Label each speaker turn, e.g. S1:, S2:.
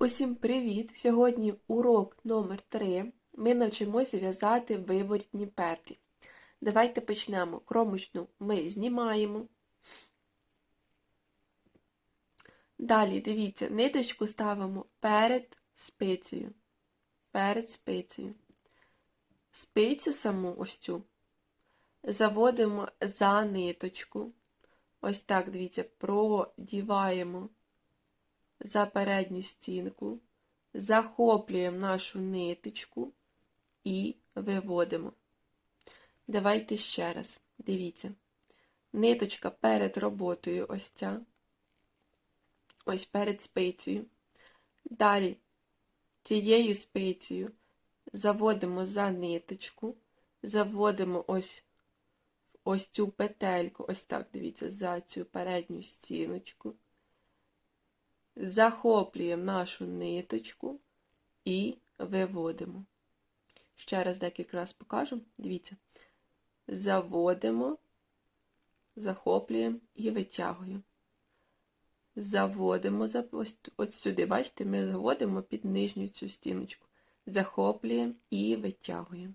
S1: Усім привіт! Сьогодні урок номер 3 Ми навчимося в'язати виворітні петлі. Давайте почнемо. Кромочну ми знімаємо. Далі, дивіться, ниточку ставимо перед спицею. Перед спицею. Спицю саму ось цю заводимо за ниточку. Ось так, дивіться, продіваємо за передню стінку, захоплюємо нашу ниточку і виводимо. Давайте ще раз. Дивіться. Ниточка перед роботою ось ця. Ось перед спицею. Далі цією спицею заводимо за ниточку, заводимо ось ось цю петельку, ось так, дивіться, за цю передню стіночку захоплюємо нашу ниточку і виводимо. Ще раз декілька разів покажу. Дивіться, заводимо, захоплюємо і витягуємо. Заводимо ось, сюди, бачите, ми заводимо під нижню цю стіночку. Захоплюємо і витягуємо.